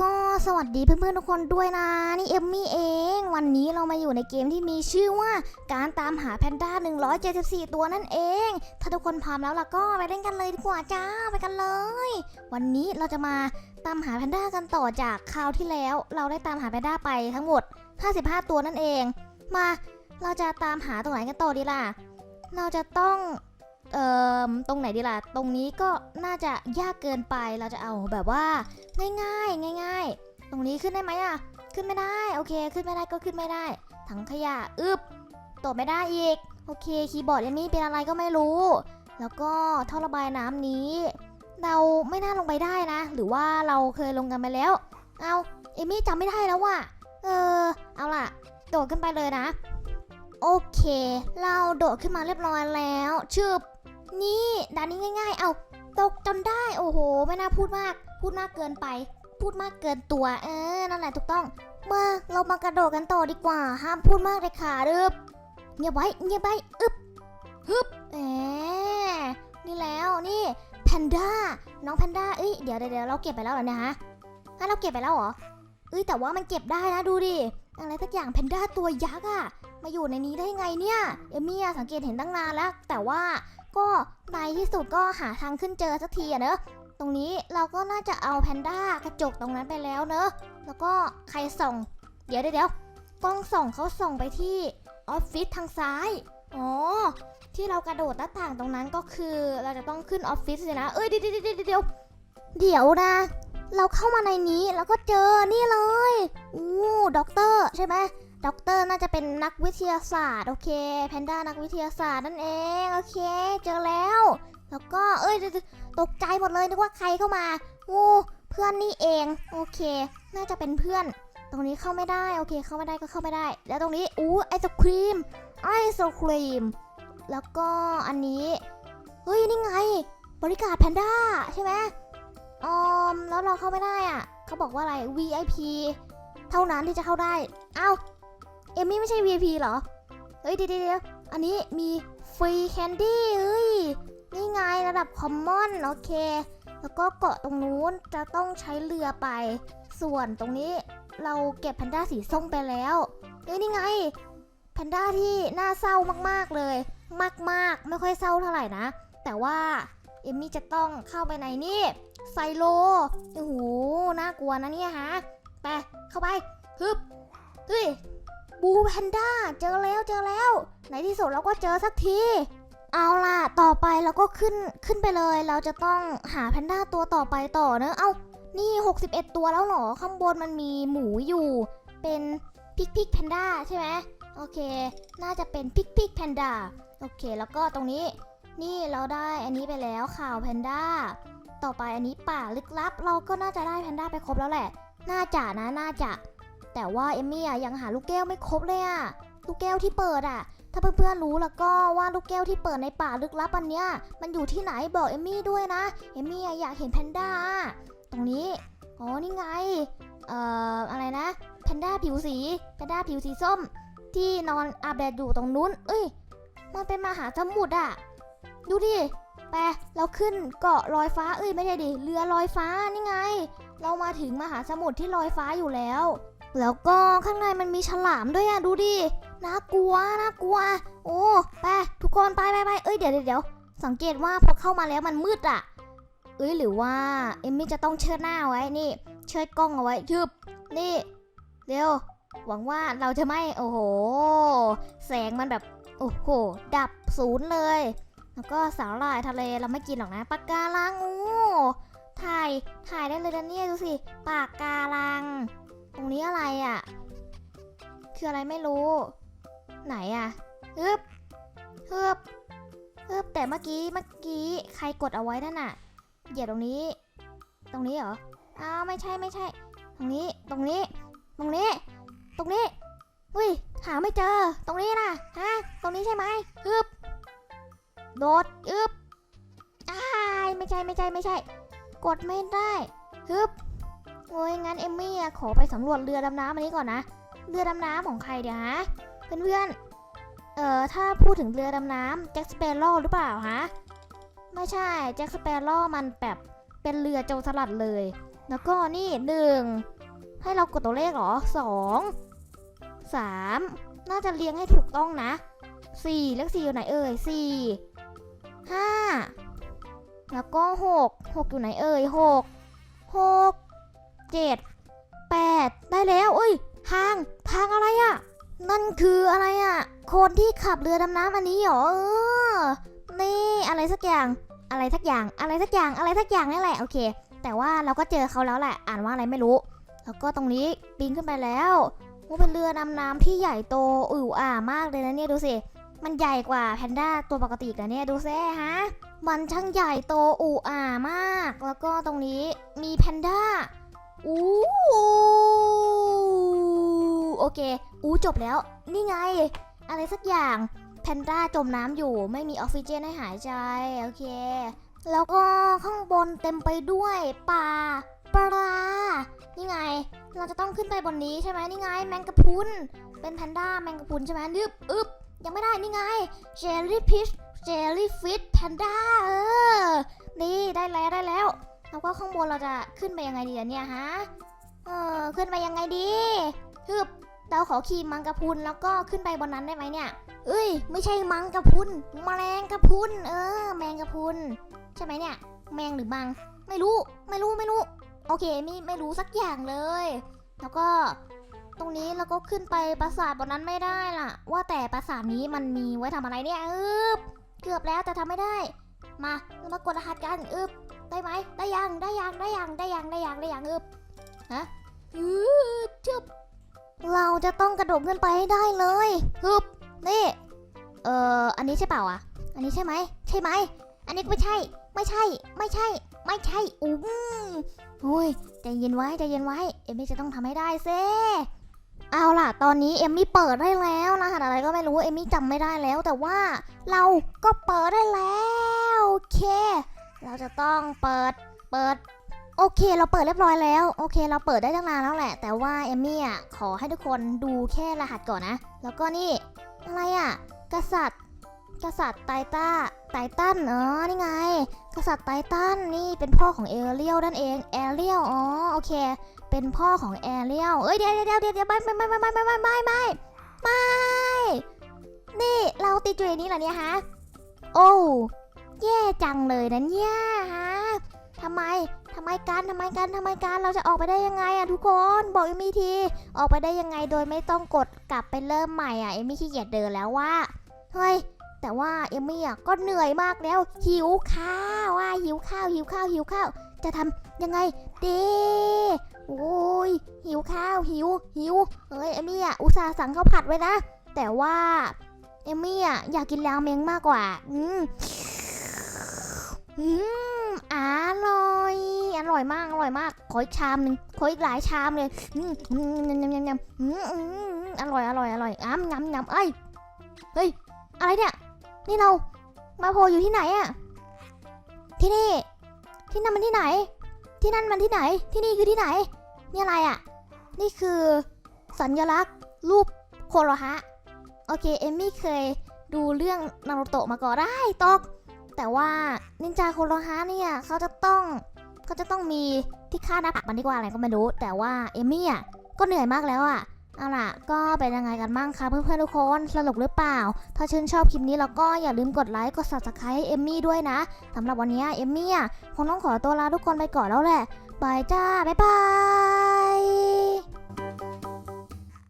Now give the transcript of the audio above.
ก็สวัสดีเพื่อนๆทุกคนด้วยนะ นี่เอมมี่เอง วันนี้เรามาอยู่ในเกมที่มีชื่อว่าการตามหาแพนด้า 174 ตัวนั่นเอง ถ้าทุกคนพร้อมแล้วล่ะก็ไปเล่นกันเลยดีกว่าจ้าไปกันเลย วันนี้เราจะมาตามหาแพนด้ากันต่อจากคราวที่แล้ว เราได้ตามหาแพนด้าไปทั้งหมด 55 ตัวนั่นเอง มาเราจะตามหาตรงไหนกันต่อดีล่ะ เราจะต้อง เอ่อตรงไหนดีล่ะ ตรงนี้ก็น่าจะยากเกินไปเราจะเอาแบบว่า ง่ายๆ ง่าย ๆ ตรงนี้ขึ้นได้ไหมอะขึ้นไม่ได้ โอเค ขึ้นไม่ได้ก็ขึ้นไม่ได้ ถังขยะอึบตกไม่ได้อีก โอเค คีย์บอร์ดเอมมี่เป็นอะไรก็ไม่รู้ แล้วก็ท่อระบายน้ำนี้ เราไม่น่าลงไปได้นะ หรือว่าเราเคยลงกันไปแล้ว เอาเอมมี่จำไม่ได้แล้วว่ะ เออ เอาล่ะ โดดขึ้นไปเลยนะ โอเค เราโดดขึ้นมาเรียบร้อยแล้วชึบ นี่ด่านนี้ง่าย ๆ เอาตกจนได้ โอ้โห ไม่น่าพูดมาก พูดมากเกินไป พูดมากเกินตัว เออ นั่นแหละถูกต้อง มาเรามากระโดดกันต่อดีกว่า ห้ามพูดมากเลยค่ะรึบเงียบไว้ เงียบไว้ อึบฮึบแหมนี่แล้วนี่แพนด้า น้องแพนด้า เอ้ย เดี๋ยวเดี๋ยวเราเก็บไปแล้วเหรอเนี่ยฮะฮะเราเก็บไปแล้วเหรอ เอ้ย แต่ว่ามันเก็บได้นะดูดิ อะไรสักอย่างแพนด้าตัวยักษ์อะ มาอยู่ในนี้ได้ไงเนี่ย เอมี่สังเกตเห็นตั้งนานแล้ว แต่ว่าก็ในที่สุดก็หาทางขึ้นเจอสักทีอะเนอะตรงนี้เราก็น่าจะเอาแพนด้ากระจกตรงนั้นไปแล้วเนอะแล้วก็ใครส่อง เดี๋ยวเดี๋ยวกล้องส่องเขาส่องไปที่ออฟฟิศทางซ้ายอ๋อที่เรากระโดดหน้าต่างตรงนั้นก็คือเราจะต้องขึ้นออฟฟิศสินะ เอ้ยเดี๋ยวเดี๋ยวเดี๋ยวเดี๋ยวนะ เราเข้ามาในนี้แล้วก็เจอนี่เลยอู้ด็อกเตอร์ใช่ไหม ด็อกเตอร์น่าจะเป็นนักวิทยาศาสตร์ โอเค แพนด้านักวิทยาศาสตร์นั่นเอง โอเค เจอแล้ว แล้วก็ เอ้ย ตกใจหมดเลย นึกว่าใครเข้ามาโอ้เพื่อนนี่เอง โอเค น่าจะเป็นเพื่อน ตรงนี้เข้าไม่ได้ โอเค เข้าไม่ได้ก็เข้าไม่ได้ แล้วตรงนี้ อู้ไอศครีม ไอศครีม แล้วก็อันนี้ เฮ้ย นี่ไง บริการแพนด้าใช่ไหมออมแล้วเราเข้าไม่ได้อะ เขาบอกว่าอะไร VIP เท่านั้นที่จะเข้าได้ เอ้า เอมมี่ไม่ใช่ VIP เหรอ เฮ้ยเดี๋ยวเดี๋ยวอันนี้มีฟรีแคนดี้เฮ้ย นี่ไงระดับคอมมอนโอเค แล้วก็เกาะตรงนู้นจะต้องใช้เรือไป ส่วนตรงนี้เราเก็บแพนด้าสีส้มไปแล้ว เฮ้ยนี่ไงแพนด้าที่น่าเศร้ามากๆเลย มากๆ ไม่ค่อยเศร้าเท่าไหร่นะ แต่ว่าเอมมี่จะต้องเข้าไปในนี่ไซโล โอ้โห น่ากลัวนะเนี่ยฮะ ไป เข้าไป ฮึบเฮ้ย บูแพนด้าเจอแล้วเจอแล้ว ในที่สุดเราก็เจอสักที เอาล่ะ ต่อไปเราก็ขึ้นขึ้นไปเลย เราจะต้องหาแพนด้าตัวต่อไปต่อเนอะ เอ้า นี่ 61 ตัวแล้วเหรอ ข้างบนมันมีหมูอยู่ เป็นพิกพิกแพนด้าใช่ไหมโอเค น่าจะเป็นพิกพิกแพนด้า โอเค แล้วก็ตรงนี้ นี่เราได้อันนี้ไปแล้วข่าวแพนด้า ต่อไปอันนี้ป่าลึกลับ เราก็น่าจะได้แพนด้าไปครบแล้วแหละ น่าจะนะ น่าจะ แต่ว่าเอมมี่อะยังหาลูกแก้วไม่ครบเลยอะลูกแก้วที่เปิดอะ ถ้าเพื่อนๆรู้แล้วก็ว่าลูกแก้วที่เปิดในป่าลึกลับอันเนี้ยมันอยู่ที่ไหนบอกเอมมี่ด้วยนะเอมมี่อยากเห็นแพนด้าตรงนี้อ๋อนี่ไงเอ่ออะไรนะแพนด้าผิวสีแพนด้าผิวสีส้ม ที่นอนอาบแดดอยู่ตรงนู้น เอ้ย มันเป็นมหาสมุทรอะ ดูดิไปเราขึ้นเกาะลอยฟ้าเอ้ยไม่ใช่ดิเรือลอยฟ้านี่ไง เรามาถึงมหาสมุทรที่ลอยฟ้าอยู่แล้ว แล้วก็ข้างในมันมีฉลามด้วยอะดูดิ น่ากลัว น่ากลัว โอ้ ไป ทุกคนไปไปไปเอ้ย เดี๋ยวเดี๋ยว สังเกตว่าพอเข้ามาแล้วมันมืดอะเอ้ย หรือว่าเอมมี่จะต้องเชิดหน้าไว้ นี่ เชิดกล้องเอาไว้ทึบ นี่ เร็ว หวังว่าเราจะไม่ โอ้โห แสงมันแบบ โอ้โห ดับศูนย์เลย แล้วก็สาหร่ายทะเลเราไม่กินหรอกนะปากการังโอ้ถ่าย ถ่ายได้เลยนะเนี่ยดูสิ ปากการัง รงนี้อะไรอะ่ะ คืออะไรไม่รู้ ไหนอะ่ะฮึบฮึบฮึบแต่เมื่อกี้เมื่อกี้ใครกดเอาไว้นั่นน่ะ เหยียบตรงนี้ ตรงนี้เหรอ อ้าวไม่ใช่ไม่ใช่ ตรงนี้ ตรงนี้ ตรงนี้ ตรงนี้อุ้ยหาไม่เจอ ตรงนี้นะฮะ ตรงนี้ใช่ไหมฮึบโดดอึบอ้ายไม่ใช่ไม่ใช่ไม่ใช่ กดไม่ได้ฮึบ โอ้ยงั้นเอมมี่ขอไปสำรวจเรือดำน้ำอันนี้ก่อนนะ เรือดำน้ำของใครเดี๋ยวฮะ เพื่อนๆ เอ่อ ถ้าพูดถึงเรือดำน้ำแจ็คสเปโร่หรือเปล่าฮะ ไม่ใช่แจ็คสเปโร่มันแบบเป็นเรือโจรสลัดเลย แล้วก็นี่หนึ่งให้เรากดตัวเลขเหรอสองสามน่าจะเรียงให้ถูกต้องนะสี่เลขสี่อยู่ไหนเอ่ยสี่ห้าแล้วก็หกหกอยู่ไหนเอ่ยหกหก เจ็ดแปดได้แล้วเอ้ย ทางทางอะไรอะนั่นคืออะไรอะคนที่ขับเรือดำน้ำอันนี้เหรอเออนี่อะไรสักอย่างอะไรสักอย่างอะไรสักอย่างอะไรสักอย่างนี่แหละโอเค แต่ว่าเราก็เจอเขาแล้วแหละ อ่านว่าอะไรไม่รู้ แล้วก็ตรงนี้ปีนขึ้นไปแล้วโอ้เป็นเรือดำน้ำที่ใหญ่โตอุ่วอ่ามากเลยนะเนี่ยดูสิมันใหญ่กว่าแพนด้าตัวปกติอีกนะเนี่ยดูซิฮะ มันช่างใหญ่โตอุ่อ่ามาก แล้วก็ตรงนี้มีแพนด้า อู้โอเค อู้จบแล้ว นี่ไง อะไรสักอย่าง แพนด้าจมน้ำอยู่ ไม่มีออกซิเจนให้หายใจ โอเค แล้วก็ข้างบนเต็มไปด้วยป่าปลา นี่ไง เราจะต้องขึ้นไปบนนี้ใช่ไหมนี่ไง แมงกะพรุน เป็นแพนด้าแมงกะพรุนใช่ไหมนึบอึบยังไม่ได้ นี่ไง เจลลี่พิชเจลลี่ฟิชแพนด้า เออ นี่ได้แล้วได้แล้ว แล้วก็ข้างบนเราจะขึ้นไปยังไงดีอะเนี่ยฮะ เออขึ้นไปยังไงดีฮึบเราขอขี่มังกะพุนแล้วก็ขึ้นไปบนนั้นได้ไหมเนี่ย เอ้ย ไม่ใช่มังกะพุนแมลงกะพุนเออ แมงกะพุนใช่ไหมเนี่ย แมงหรือมัง ไม่รู้ ไม่รู้ ไม่รู้ โอเคไม่ไม่รู้สักอย่างเลย แล้วก็ตรงนี้เราก็ขึ้นไปปราสาทบนนั้นไม่ได้ล่ะ ว่าแต่ปราสาทนี้มันมีไว้ทำอะไรเนี่ยอึบเกือบแล้วแต่ทำไม่ได้ มาเรามากดรหัสกันอึบ ได้ไหมได้ยังได้ยังได้ยังได้ยังได้ยังได้ยังอึบฮะอึบชึบเราจะต้องกระโดดขึ้นไปให้ได้เลยฮึบนี่เอ่ออันนี้ใช่เปล่าอะ อันนี้ใช่ไหมใช่ไหมอันนี้ไม่ใช่ ไม่ใช่ ไม่ใช่ ไม่ใช่อุ้มโอ้ยใจเย็นไว้ใจเย็นไว้ เอมมี่จะต้องทำให้ได้เซ่เอาล่ะ ตอนนี้เอมมี่เปิดได้แล้วรหัสอะไรก็ไม่รู้เอมมี่จำไม่ได้แล้ว แต่ว่าเราก็เปิดได้แล้วโอเค เราจะต้องเปิด เปิด โอเค เราเปิดเรียบร้อยแล้ว โอเค เราเปิดได้ตั้งนานแล้วแหละ แต่ว่าเอมมี่อะ ขอให้ทุกคนดูแค่รหัสก่อนนะ แล้วก็นี่ อะไรอะ กษัตริย์ กษัตริย์ไตต้าไตตันเอ๋อนี่ไง กษัตริย์ไตตัน นี่เป็นพ่อของเอเรียลนั่นเอง เอเรียล อ๋อ โอเค เป็นพ่อของแอเรียล เอ้ย เดี๋ยวเดี๋ยวเดี๋ยวเดี๋ยวไม่ไม่ไม่ไม่ไม่ไม่ไม่ไม่ไม่ไม่นี่ เราติดอยู่ในนี้เหรอเนี่ยฮะ โอ้ แย่จังเลยนะเนี่ยฮะทำไมทำไมกันทำไมกันทำไมกันเราจะออกไปได้ยังไงอะทุกคนบอกเอมี่ทีออกไปได้ยังไงโดยไม่ต้องกดกลับไปเริ่มใหม่อะเอมี่ขี้เกียจเดินแล้วว่าเฮ้ยแต่ว่าเอมี่อะก็เหนื่อยมากแล้วหิวข้าวอะหิวข้าวหิวข้าวหิวข้าว จะทำยังไงดีโอ้ยหิวข้าวหิวหิวเอ้ยเอมี่อะอุตส่าห์สั่งข้าวผัดไว้นะ แต่ว่าเอมี่อะอยากกินราเมงมากกว่า อืม อืมอร่อย อร่อยมาก อร่อยมาก ขออีกชามหนึ่งขออีกหลายชามเลยอืมอืมยำยำยำยำอืมอืมอืมอร่อย อร่อย อร่อยอ้ำยำยำเอ้ย เฮ้ย อะไรเนี่ย นี่เรา มาโผล่อยู่ที่ไหนอะที่นี่ ที่นั่นมันที่ไหน ที่นั่นมันที่ไหน ที่นี่คือที่ไหน นี่อะไรอะนี่คือสัญลักษณ์รูปโคโรฮะ โอเค เอมมี่เคยดูเรื่องนารูโตะมาก่อนได้ตก แต่ว่านินจาโคโรฮะเนี่ยเขาจะต้องเขาจะต้องมีที่คาดหน้าผากมันดีกว่าอะไรก็ไม่รู้ แต่ว่าเอมี่อะก็เหนื่อยมากแล้วอะเอาล่ะ ก็เป็นยังไงกันบ้างคะเพื่อนๆทุกคนสนุกหรือเปล่า ถ้าชื่นชอบคลิปนี้แล้วก็อย่าลืมกดไลค์กด subscribe ให้เอมมี่ด้วยนะสำหรับวันนี้เอมมี่อะคงต้องขอตัวลาทุกคนไปก่อนแล้วแหละบายจ้า บ๊ายบาย